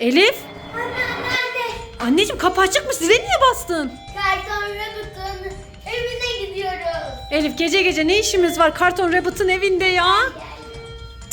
Elif. Anne nerede? Anneciğim kapı açıkmış. Zile niye bastın? Karton Rabbit'in evine gidiyoruz. Elif gece gece ne işimiz var Karton Rabbit'in evinde ya?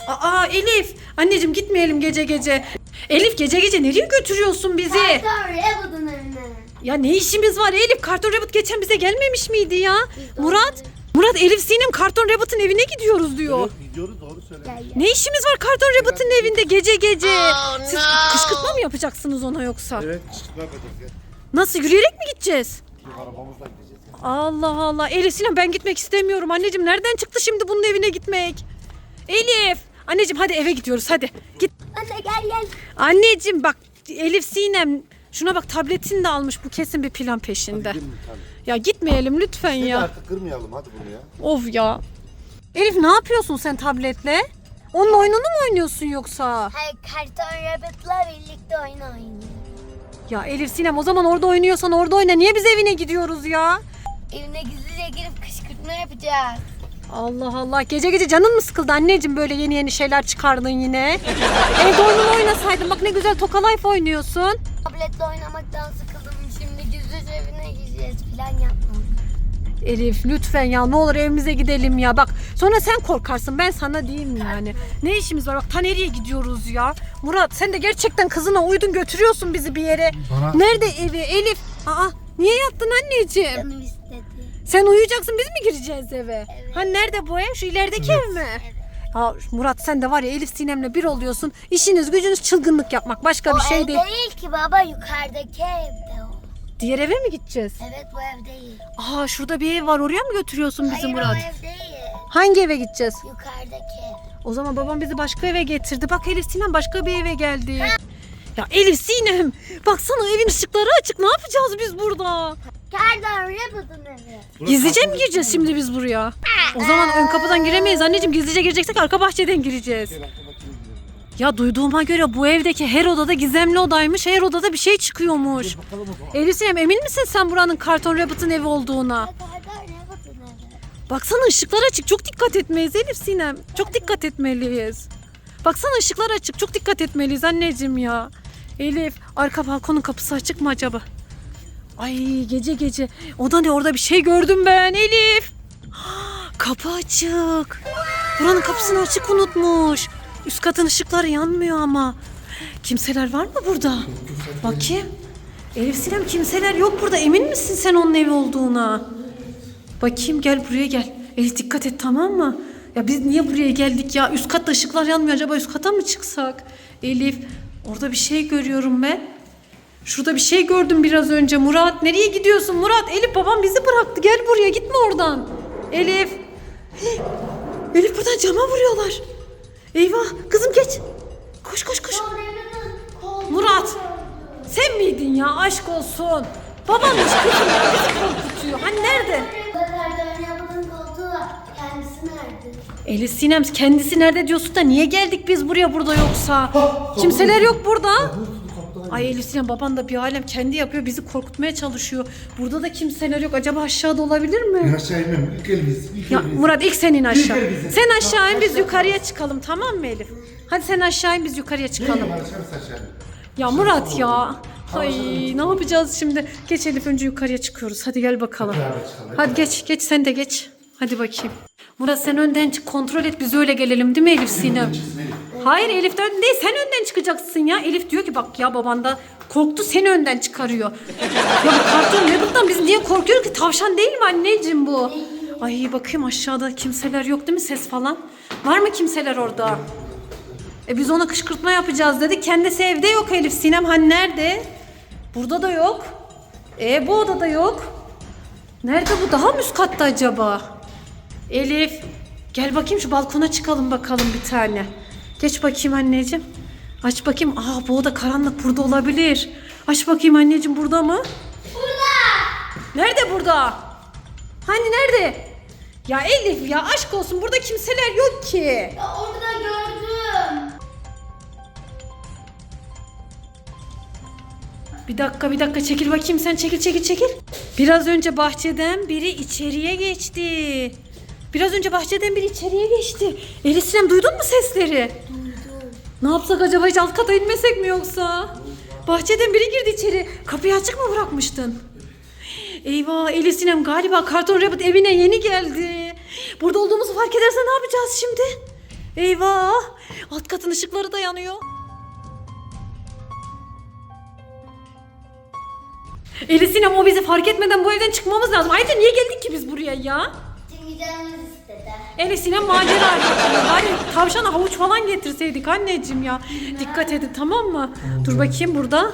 Aa Elif. Anneciğim gitmeyelim gece gece. Elif gece gece nereye götürüyorsun bizi? Karton Rabbit'in evine. Ya ne işimiz var Elif? Karton Rabbit geçen bize gelmemiş miydi ya? Murat. Murat Elif Sinem Karton Rabbit'in evine gidiyoruz diyor. Evet gidiyoruz doğru söyle. Gel gel. Ne işimiz var Karton Rabbit'in evinde gece gece? Oh, Siz no. kışkırtma mı yapacaksınız ona yoksa? Evet kışkırtma yapacağız ya. Nasıl yürüyerek mi gideceğiz? Yok, Arabamızla gideceğiz. Allah Allah. Elif Sinem ben gitmek istemiyorum. Anneciğim nereden çıktı şimdi bunun evine gitmek? Elif. Anneciğim hadi eve gidiyoruz hadi. Git. Anne gel gel. Anneciğim bak Elif Sinem şuna bak tabletini de almış bu kesin bir plan peşinde. Hadi. Ya gitmeyelim lütfen Hadi ya. artık kırmayalım hadi bunu ya. Of ya. Elif ne yapıyorsun sen tabletle? Onun oyununu mu oynuyorsun yoksa? Hayır Karton Rabbit'la birlikte oyun oynuyor. Ya Elif Sinem o zaman orada oynuyorsan orada oyna. Niye biz evine gidiyoruz ya? Evine gizlice girip kışkırtma yapacağız. Allah Allah. Gece gece canın mı sıkıldı anneciğim böyle yeni yeni şeyler çıkardın yine? Evde oyununu oynasaydın. Bak ne güzel Toka Life oynuyorsun. Tabletle oynamaktan sıkıldım. Şimdi gizlice evine gideceğiz falan yapmam. Elif lütfen ya ne olur evimize gidelim ya. Bak sonra sen korkarsın ben sana diyeyim yani. Ne işimiz var bak ta nereye gidiyoruz ya. Murat sen de gerçekten kızına uydun götürüyorsun bizi bir yere. Bana- Nerede evi Elif? Aa niye yattın anneciğim? Canım. Sen uyuyacaksın biz mi gireceğiz eve? Evet. Ha nerede bu ev? Şu ilerideki ev mi? Evet. Ha Murat sen de var ya Elif Sinem'le bir oluyorsun. İşiniz gücünüz çılgınlık yapmak. Başka bir o şey ev değil. değil ki baba yukarıdaki evde o. Diğer eve mi gideceğiz? Evet bu ev değil. Aa şurada bir ev var. Oraya mı götürüyorsun bizi Hayır Murat? o ev değil. Hangi eve gideceğiz? Yukarıdaki ev. O zaman babam bizi başka eve getirdi. Bak Elif Sinem başka bir eve geldi. Ya Elif Sinem baksana evin ışıkları açık. Ne yapacağız biz burada? Karton Rabbit'in evi. Gizlice mi gireceğiz şimdi biz buraya? O zaman ön kapıdan giremeyiz anneciğim. Gizlice gireceksek arka bahçeden gireceğiz. Ya duyduğuma göre bu evdeki her odada gizemli odaymış. Her odada bir şey çıkıyormuş. Bakalım o zaman. Sinem emin misin sen buranın Karton Rabbit'in evi olduğuna? Karton Rabbit'in evi. Baksana ışıklar açık. Çok dikkat etmeliyiz Elif Sinem. Çok dikkat etmeliyiz. Baksana ışıklar açık. Çok dikkat etmeliyiz anneciğim ya. Elif arka balkonun kapısı açık mı acaba? Ay gece gece. O da ne orada bir şey gördüm ben Elif. Kapı açık. Buranın kapısını açık unutmuş. Üst katın ışıkları yanmıyor ama. Kimseler var mı burada? Bakayım. Elif Sinem kimseler yok burada. Emin misin sen onun evi olduğuna? Bakayım gel buraya gel. Elif dikkat et tamam mı? Ya biz niye buraya geldik ya? Üst katta ışıklar yanmıyor. Acaba üst kata mı çıksak? Elif orada bir şey görüyorum ben. Şurada bir şey gördüm biraz önce. Murat nereye gidiyorsun Murat? Elif babam bizi bıraktı. Gel buraya gitme oradan. Elif. Elif buradan cama vuruyorlar. Eyvah kızım geç. Koş koş koş. Murat. Sen miydin ya aşk olsun. Babanmış kızım ya bizi korkutuyor. Hani nerede? Elif Sinem kendisi nerede diyorsun da niye geldik biz buraya burada yoksa? Kimseler yok burada. Ay Elif Sinem baban da bir alem kendi yapıyor bizi korkutmaya çalışıyor. Burada da kimseler yok. Acaba aşağıda olabilir mi? Aşağı inmem. İlk elimiz. ilk Ya elimiz. Murat ilk senin aşağı. Bizim. Sen aşağı in biz yukarıya çıkalım tamam mı Elif? Hadi sen aşağı in biz yukarıya çıkalım. Aşağı. Ya Murat ya. Ay ne yapacağız şimdi? Geç Elif önce yukarıya çıkıyoruz. Hadi gel bakalım. Beraber çıkalım. Hadi geç geç sen de geç. Hadi bakayım. Murat sen önden çık kontrol et biz öyle gelelim değil mi Elif Sinem? Hayır Elif de ön değil sen önden çıkacaksın ya. Elif diyor ki bak ya baban da korktu seni önden çıkarıyor. ya bu karton ne bundan biz niye korkuyoruz ki tavşan değil mi anneciğim bu? Ay bakayım aşağıda kimseler yok değil mi ses falan? Var mı kimseler orada? E biz ona kışkırtma yapacağız dedik. Kendisi evde yok Elif Sinem. Hani nerede? Burada da yok. E bu odada yok. Nerede bu? Daha mı üst katta acaba? Elif. Gel bakayım şu balkona çıkalım bakalım bir tane. Geç bakayım anneciğim. Aç bakayım. Aa bu oda karanlık burada olabilir. Aç bakayım anneciğim burada mı? Burada. Nerede burada? Hani nerede? Ya Elif ya aşk olsun burada kimseler yok ki. Ya orada gördüm. Bir dakika bir dakika çekil bakayım sen çekil çekil çekil. Biraz önce bahçeden biri içeriye geçti. Biraz önce bahçeden biri içeriye geçti. Elif Sinem duydun mu sesleri? Duydum. Ne yapsak acaba hiç alt kata inmesek mi yoksa? Bahçeden biri girdi içeri. Kapıyı açık mı bırakmıştın? Eyvah Elif Sinem galiba Karton Rabbit evine yeni geldi. Burada olduğumuzu fark ederse ne yapacağız şimdi? Eyvah alt katın ışıkları da yanıyor. Elif Sinem o bizi fark etmeden bu evden çıkmamız lazım. Ayrıca niye geldik ki biz buraya ya? Canımız istedi. Elif Sinem macera arıyor. Bari tavşana havuç falan getirseydik anneciğim ya. Dikkat edin tamam mı? Dur bakayım burada.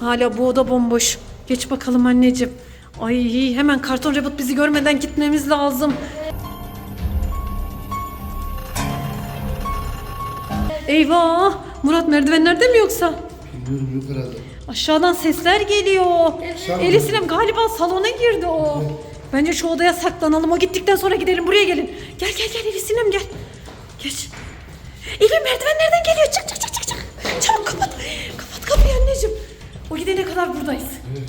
Hala bu oda bomboş. Geç bakalım anneciğim. Ay hemen karton rabbit bizi görmeden gitmemiz lazım. Eyvah! Murat merdivenlerde mi yoksa? Bilmiyorum herhalde. Aşağıdan sesler geliyor. Sen Elif Sinem galiba salona girdi o. Bence şu odaya saklanalım. O gittikten sonra gidelim. Buraya gelin. Gel gel gel Elif Sinem gel. Geç. Elif merdivenlerden geliyor. Çık çık çık çık. çık. Çabuk kapat. Kapat kapıyı anneciğim. O gidene kadar buradayız. Evet.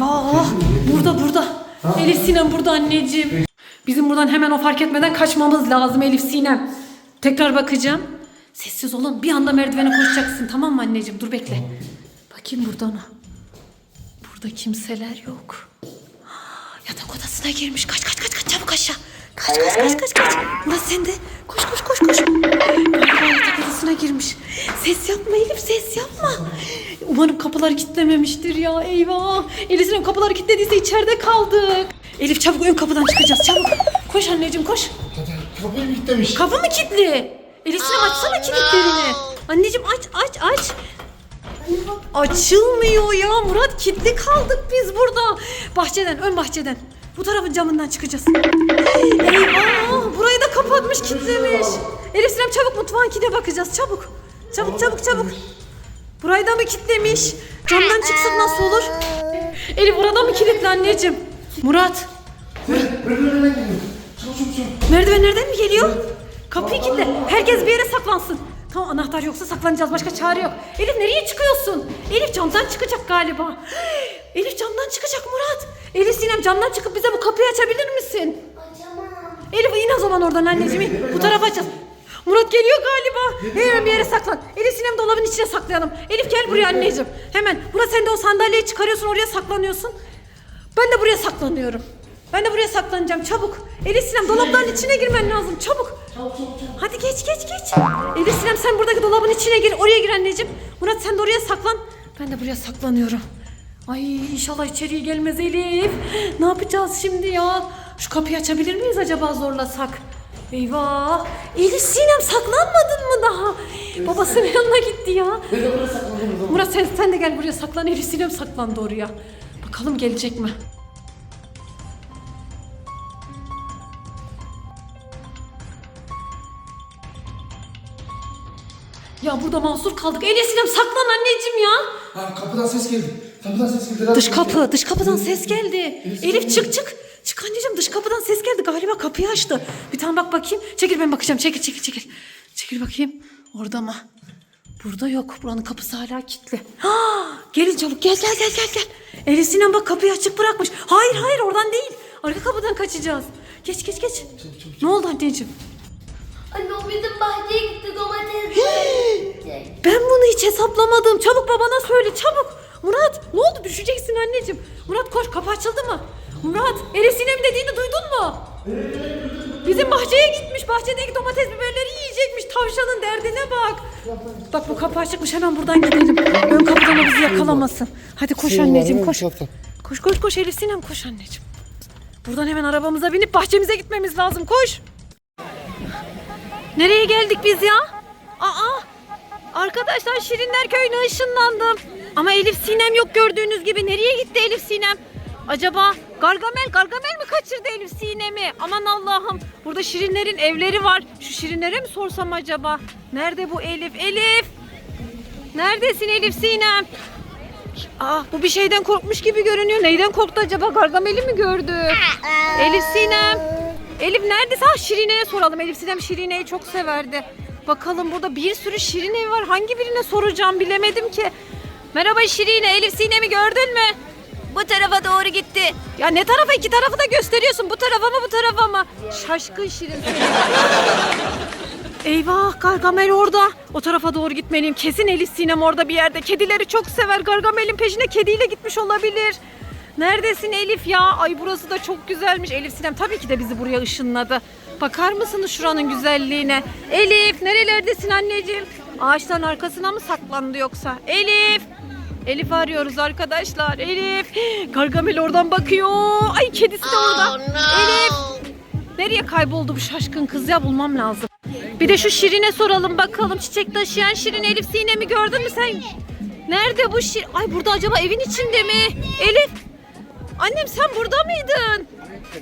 Aa, burada burada. Elif Sinem burada anneciğim. Bizim buradan hemen o fark etmeden kaçmamız lazım Elif Sinem. Tekrar bakacağım. Sessiz olun. Bir anda merdivene koşacaksın. Tamam mı anneciğim? Dur bekle. Bakayım buradan o. Burada kimseler yok. Yatak odasına girmiş. Kaç kaç kaç kaç çabuk aşağı. Kaç kaç kaç kaç kaç. Murat sen de. Koş koş koş koş. Galiba yatak odasına girmiş. Ses yapma Elif ses yapma. Umarım kapılar kilitlememiştir ya. Eyvah. Elif Sinem kapıları kilitlediyse içeride kaldık. Elif çabuk ön kapıdan çıkacağız çabuk. Koş anneciğim koş. Kapıyı kilitlemiş? Kapı mı kilitli? Elif Sinem açsana kilitlerini. Anneciğim aç aç aç. Açılmıyor ya Murat kilitli kaldık biz burada. Bahçeden ön bahçeden. Bu tarafın camından çıkacağız. Eyvah burayı da kapatmış kilitlemiş. Elif Sinem çabuk mutfağınkine bakacağız çabuk. Çabuk çabuk çabuk. Burayı da mı kilitlemiş? Camdan çıksak nasıl olur? Elif burada mı kilitli anneciğim? Murat Evet, merdivenlerden geliyor. Çabuk çabuk çabuk. merdivenlerden mi geliyor? Kapıyı kilitle. Herkes bir yere saklansın. Tamam anahtar yoksa saklanacağız. Başka çare yok. Elif nereye çıkıyorsun? Elif camdan çıkacak galiba. Elif camdan çıkacak Murat. Elif Sinem camdan çıkıp bize bu kapıyı açabilir misin? Açamam. Elif in o zaman oradan anneciğim. in. Bu tarafa açacağız. Murat geliyor galiba. Hemen bir yere saklan. Elif Sinem dolabın içine saklayalım. Elif gel buraya anneciğim. Hemen. Murat sen de o sandalyeyi çıkarıyorsun oraya saklanıyorsun. Ben de buraya saklanıyorum. Ben de buraya saklanacağım çabuk. Elif Sinem dolapların içine girmen lazım çabuk. Hadi geç geç geç. Elif Sinem sen buradaki dolabın içine gir. Oraya gir anneciğim. Murat sen de oraya saklan. Ben de buraya saklanıyorum. Ay inşallah içeriye gelmez Elif. Ne yapacağız şimdi ya? Şu kapıyı açabilir miyiz acaba zorlasak? Eyvah. Elif Sinem saklanmadın mı daha? Babasının yanına gitti ya. Ben de buraya saklandım o zaman. Murat sen, sen de gel buraya saklan. Elif Sinem saklandı oraya. Bakalım gelecek mi? Ya burada mahsur kaldık. Elif Sinem saklan anneciğim ya. Ha kapıdan ses geldi. Kapıdan ses geldi. Dış kapı, dış kapıdan ses geldi. Elif, çık çık. Çık anneciğim dış kapıdan ses geldi. Galiba kapıyı açtı. Bir tane bak bakayım. Çekil ben bakacağım. Çekil çekil çekil. Çekil bakayım. Orada mı? Burada yok. Buranın kapısı hala kilitli. Ha, gelin çabuk. Gel gel gel gel gel. Elif Sinem bak kapıyı açık bırakmış. Hayır hayır oradan değil. Arka kapıdan kaçacağız. Geç geç geç. Ne oldu anneciğim? Anne o bizim bahçeye gitti domates. Ben bunu hiç hesaplamadım. Çabuk babana söyle çabuk. Murat ne oldu düşeceksin anneciğim. Murat koş kapı açıldı mı? Murat Elif Sinem dediğini duydun mu? Bizim bahçeye gitmiş. Bahçedeki domates biberleri yiyecekmiş. Tavşanın derdine bak. Bak bu kapı açıkmış. Hemen buradan gidelim. Ön kapıdan o bizi yakalamasın. Hadi koş Şey anneciğim koş. Koş koş koş Elif Sinem koş anneciğim. Buradan hemen arabamıza binip bahçemize gitmemiz lazım. Koş. Nereye geldik biz ya? Aa! Arkadaşlar Şirinler Köyü'ne ışınlandım. Ama Elif Sinem yok gördüğünüz gibi. Nereye gitti Elif Sinem? Acaba Gargamel, Gargamel mi kaçırdı Elif Sinem'i? Aman Allah'ım. Burada Şirinlerin evleri var. Şu Şirinlere mi sorsam acaba? Nerede bu Elif? Elif! Neredesin Elif Sinem? Aa, bu bir şeyden korkmuş gibi görünüyor. Neyden korktu acaba? Gargamel'i mi gördü? Elif Sinem. Elif neredesin? Ha Şirine'ye soralım. Elif Sinem Şirine'yi çok severdi. Bakalım burada bir sürü Şirin evi var. Hangi birine soracağım bilemedim ki. Merhaba Şirine. Elif Sinem'i gördün mü? Bu tarafa doğru gitti. Ya ne tarafa iki tarafı da gösteriyorsun. Bu tarafa mı bu tarafa mı? Şaşkın Şirin. Eyvah Gargamel orada. O tarafa doğru gitmeliyim. Kesin Elif Sinem orada bir yerde. Kedileri çok sever. Gargamel'in peşine kediyle gitmiş olabilir. Neredesin Elif ya? Ay burası da çok güzelmiş. Elif Sinem tabii ki de bizi buraya ışınladı. Bakar mısınız şuranın güzelliğine? Elif nerelerdesin anneciğim? Ağaçların arkasına mı saklandı yoksa? Elif! Elif arıyoruz arkadaşlar. Elif! Gargamel oradan bakıyor. Ay kedisi de orada. Elif! Nereye kayboldu bu şaşkın kız ya bulmam lazım. Bir de şu Şirin'e soralım bakalım. Çiçek taşıyan Şirin Elif Sinem'i gördün mü sen? Nerede bu Şirin? Ay burada acaba evin içinde mi? Elif! Annem sen burada mıydın?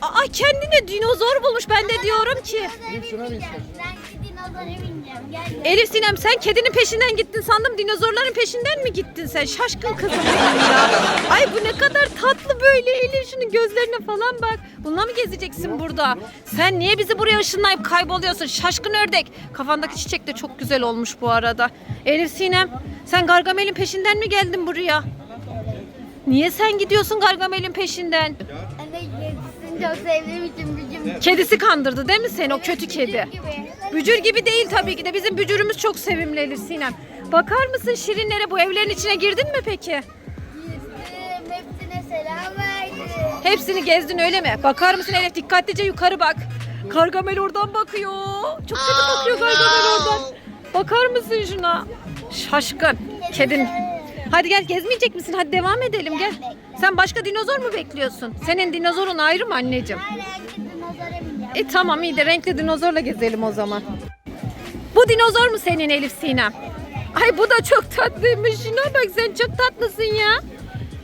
Aa kendine dinozor bulmuş. Ben de diyorum ki. şuna bir ister. Ben dinozora bineceğim. Gel gel. Elif Sinem sen kedinin peşinden gittin sandım. Dinozorların peşinden mi gittin sen? Şaşkın kızım benim ya. Ay bu ne kadar tatlı böyle Elif. Şunun gözlerine falan bak. Bununla mı gezeceksin burada? Sen niye bizi buraya ışınlayıp kayboluyorsun? Şaşkın ördek. Kafandaki çiçek de çok güzel olmuş bu arada. Elif Sinem sen Gargamel'in peşinden mi geldin buraya? Niye sen gidiyorsun Gargamel'in peşinden? Anne kedisini çok sevdiğim için gücüm. Kedisi kandırdı değil mi seni o kötü kedi? Gibi. Bücür gibi değil tabii ki de. Bizim bücürümüz çok sevimli Elif Sinem. Bakar mısın Şirinlere bu evlerin içine girdin mi peki? Yüzdüm. Hepsine selam verdim. Hepsini gezdin öyle mi? Bakar mısın Elif dikkatlice yukarı bak. Gargamel oradan bakıyor. Çok kötü bakıyor Gargamel oradan. Bakar mısın şuna? Şaşkın. Kedin. Hadi gel gezmeyecek misin? Hadi devam edelim gel. Sen başka dinozor mu bekliyorsun? Senin dinozorun ayrı mı anneciğim? E tamam iyi de renkli dinozorla gezelim o zaman. Bu dinozor mu senin Elif Sinem? Ay bu da çok tatlıymış. Şuna bak sen çok tatlısın ya.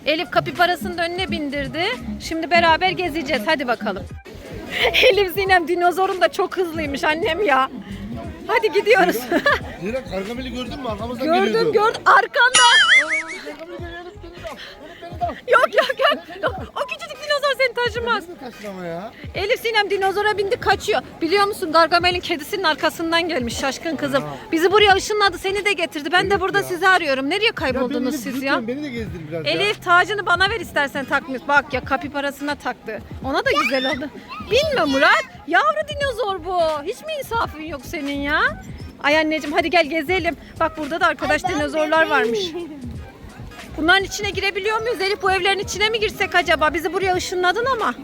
Elif kapiparasını da önüne bindirdi. Şimdi beraber gezeceğiz. Hadi bakalım. Elif Sinem dinozorun da çok hızlıymış annem ya. Hadi gidiyoruz. Zira Gargamel'i gördün mü? Arkamızdan gördüm geliyordu. gördüm. Arkanda. Yok yok yok. Yok, O küçücük dinozor seni taşımaz. Ya. Elif Sinem dinozora bindi kaçıyor. Biliyor musun Gargamel'in kedisinin arkasından gelmiş şaşkın kızım. Bizi buraya ışınladı seni de getirdi. Ben de burada sizi arıyorum. Nereye kayboldunuz siz ya? Beni de gezdir biraz ya. Elif tacını bana ver istersen takmış. Bak ya kapiparasına taktı. Ona da güzel oldu. Bilme Murat. Yavru dinozor bu. Hiç mi insafın yok senin ya? Ay anneciğim hadi gel gezelim. Bak burada da arkadaş dinozorlar varmış. Bunların içine girebiliyor muyuz Elif? Bu evlerin içine mi girsek acaba? Bizi buraya ışınladın ama.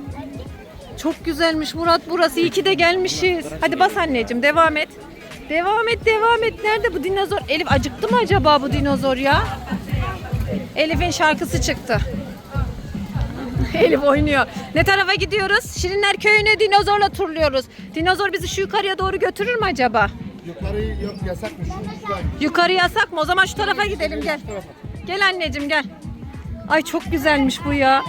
Çok güzelmiş Murat burası. İyi ki de gelmişiz. Hadi bas anneciğim devam et. Devam et devam et. Nerede bu dinozor? Elif acıktı mı acaba bu dinozor ya? Elif'in şarkısı çıktı. Elif oynuyor. Ne tarafa gidiyoruz? Şirinler köyüne dinozorla turluyoruz. Dinozor bizi şu yukarıya doğru götürür mü acaba? Yukarı yok yasakmış. Yukarı yasak mı? O zaman şu tarafa gidelim gel. Şu tarafa. Gel anneciğim gel. Ay çok güzelmiş bu ya.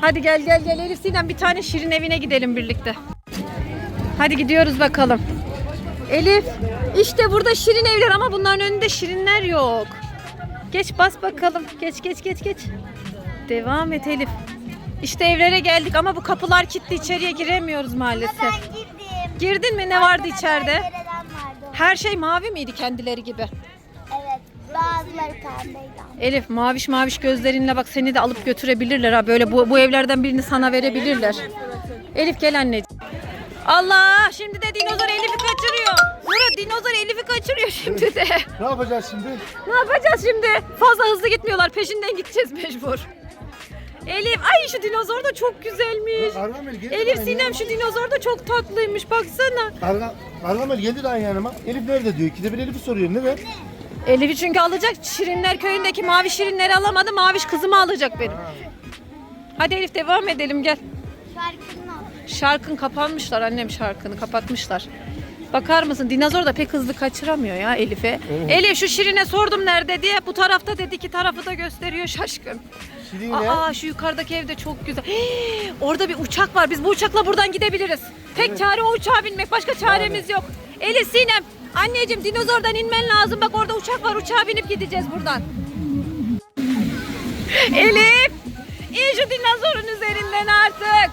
Hadi gel gel gel Elif Sinem bir tane Şirin evine gidelim birlikte. Hadi gidiyoruz bakalım. Elif işte burada Şirin evler ama bunların önünde Şirinler yok. Geç bas bakalım. Geç geç geç geç. Devam et Elif. İşte evlere geldik ama bu kapılar kilitli içeriye giremiyoruz maalesef. Ben girdim. Girdin mi? Ne vardı içeride? vardı. Her şey mavi miydi kendileri gibi? Bazıları pembeydi. ama. Elif maviş maviş gözlerinle bak seni de alıp götürebilirler ha böyle bu, bu evlerden birini sana verebilirler. Elif gel anneciğim. Allah şimdi de dinozor Elif'i kaçırıyor. Murat dinozor Elif'i kaçırıyor şimdi de. Ne yapacağız şimdi? Ne yapacağız şimdi? Fazla hızlı gitmiyorlar peşinden gideceğiz mecbur. Elif ay şu dinozor da çok güzelmiş. Gargamel geldi Elif Sinem şu dinozor da çok tatlıymış baksana. Garga, Gargamel geldi daha yanıma. Elif nerede diyor. İkide bir Elif'i soruyor. Ne ver? Elif'i çünkü alacak. Şirinler köyündeki mavi şirinleri alamadı. Maviş kızımı alacak benim. Hadi Elif devam edelim gel. Şarkının. Şarkın kapanmışlar annem şarkını kapatmışlar. Bakar mısın dinozor da pek hızlı kaçıramıyor ya Elif'e. Elif şu Şirin'e sordum nerede diye. Bu tarafta dedi ki tarafı da gösteriyor şaşkın. Şirin? Aa şu yukarıdaki evde çok güzel. Hii, orada bir uçak var. Biz bu uçakla buradan gidebiliriz. Tek çare o uçağa binmek. Başka çaremiz yok. Elif Sinem. Anneciğim dinozordan inmen lazım. Bak orada uçak var. Uçağa binip gideceğiz buradan. Elif. İn şu dinozorun üzerinden artık.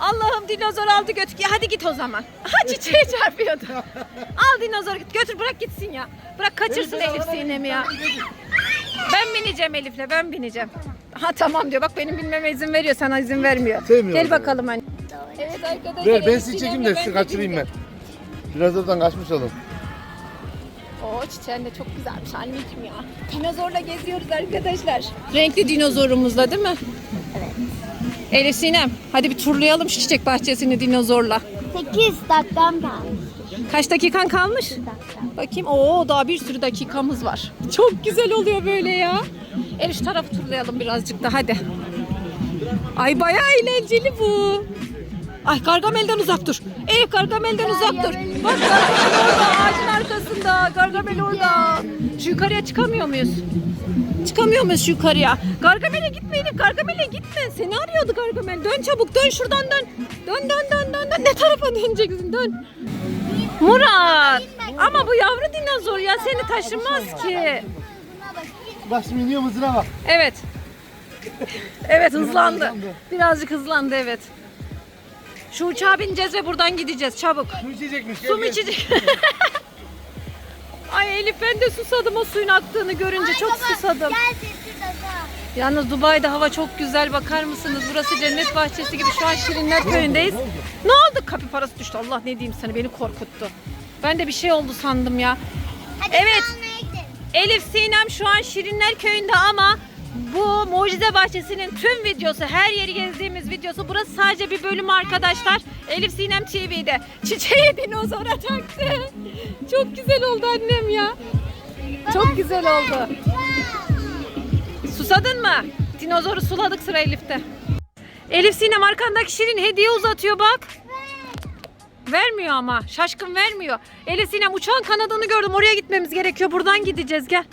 Allah'ım dinozor aldı götür. Ya hadi git o zaman. Ha çiçeğe çarpıyordu. Al dinozor git götür bırak gitsin ya. Bırak kaçırsın Elif Sinem'i ya. Ben bineceğim Elif'le ben bineceğim. Ha tamam diyor. Bak benim bilmeme izin veriyor. Sana izin vermiyor. Sevmiyor Gel bakalım anne. Evet arkadaşlar. Ver ben Elif sizi çekeyim de sizi kaçırayım ben. gidince- Biraz oradan kaçmış olun. Oo çiçeğin de çok güzelmiş anneciğim ya. Dinozorla geziyoruz arkadaşlar. Renkli dinozorumuzla değil mi? Evet. Elif Sinem hadi bir turlayalım şu çiçek bahçesini dinozorla. 8 dakikam kalmış. Kaç dakikan kalmış? Bakayım. Oo daha bir sürü dakikamız var. Çok güzel oluyor böyle ya. Elif şu tarafı turlayalım birazcık da hadi. Ay bayağı eğlenceli bu. Ay Gargamel'den uzak dur. Elif Gargamel'den uzak dur. Bak Gargamel orada ağacın arkasında. Gargamel orada. Şu yukarıya çıkamıyor muyuz? Çıkamıyor muyuz şu yukarıya? Gargamel'e gitme Elif. Gargamel'e gitme. Seni arıyordu Gargamel. Dön çabuk dön şuradan dön. Dön dön dön dön. dön. Ne tarafa döneceksin dön. Murat. Ama bu yavru dinozor ya seni taşımaz ki. Bak şimdi iniyor mızına bak. Evet. Evet hızlandı. Birazcık hızlandı evet. Şu uçağa bineceğiz ve buradan gideceğiz çabuk. Su içecekmiş. Su mu içecek? Ay Elif ben de susadım o suyun aktığını görünce çok susadım. Gel Yalnız Dubai'de hava çok güzel bakar mısınız? Burası cennet bahçesi gibi şu an Şirinler köyündeyiz. Ne oldu? Kapı parası düştü. Allah ne diyeyim sana beni korkuttu. Ben de bir şey oldu sandım ya. Hadi Evet. Elif Sinem şu an Şirinler köyünde ama bu Mucize Bahçesi'nin tüm videosu, her yeri gezdiğimiz videosu. Burası sadece bir bölüm arkadaşlar. Elif Sinem TV'de. Çiçeği dinozora taktı. Çok güzel oldu annem ya. Çok güzel oldu. Susadın mı? Dinozoru suladık sıra Elif'te. Elif Sinem arkandaki Şirin hediye uzatıyor bak. Vermiyor ama. Şaşkın vermiyor. Elif Sinem uçağın kanadını gördüm. Oraya gitmemiz gerekiyor. Buradan gideceğiz. Gel.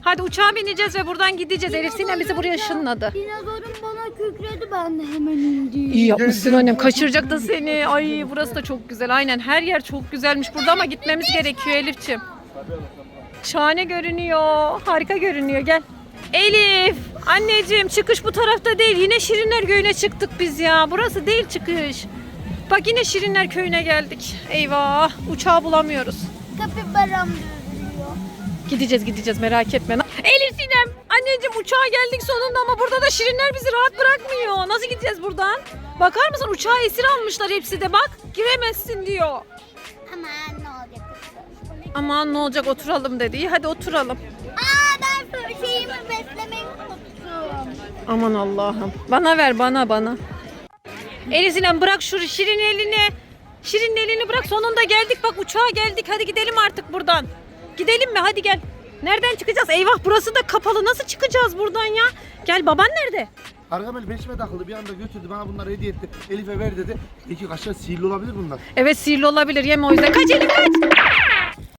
Hadi uçağa bineceğiz ve buradan gideceğiz. Elif Sinem bizi buraya ışınladı. Dinozorum bana kükredi ben de hemen indim. İyi yapmışsın annem. Kaçıracak da seni. Ay burası da çok güzel. Aynen her yer çok güzelmiş burada ama gitmemiz gerekiyor Elif'ciğim. Şahane görünüyor. Harika görünüyor. Gel. Elif, anneciğim çıkış bu tarafta değil. Yine Şirinler Köyü'ne çıktık biz ya. Burası değil çıkış. Bak yine Şirinler Köyü'ne geldik. Eyvah, uçağı bulamıyoruz. Kapibaram. Gideceğiz gideceğiz merak etme. Elif Sinem, anneciğim uçağa geldik sonunda ama burada da Şirinler bizi rahat bırakmıyor. Nasıl gideceğiz buradan? Bakar mısın uçağa esir almışlar hepsi de bak. Giremezsin diyor. Aman ne olacak? Aman ne olacak oturalım dedi. Hadi oturalım. Aa ben şeyimi beslemeyi unuttum. Aman Allah'ım. Bana ver bana bana. Elif Sinem bırak şu Şirin elini. Şirin elini bırak sonunda geldik bak uçağa geldik. Hadi gidelim artık buradan. Gidelim mi hadi gel. Nereden çıkacağız? Eyvah burası da kapalı. Nasıl çıkacağız buradan ya? Gel baban nerede? Gargamel peşime takıldı bir anda götürdü bana bunları hediye etti. Elif'e ver dedi. Peki kaşlar sihirli olabilir bunlar. Evet sihirli olabilir yeme o yüzden. Kaç Elif kaç.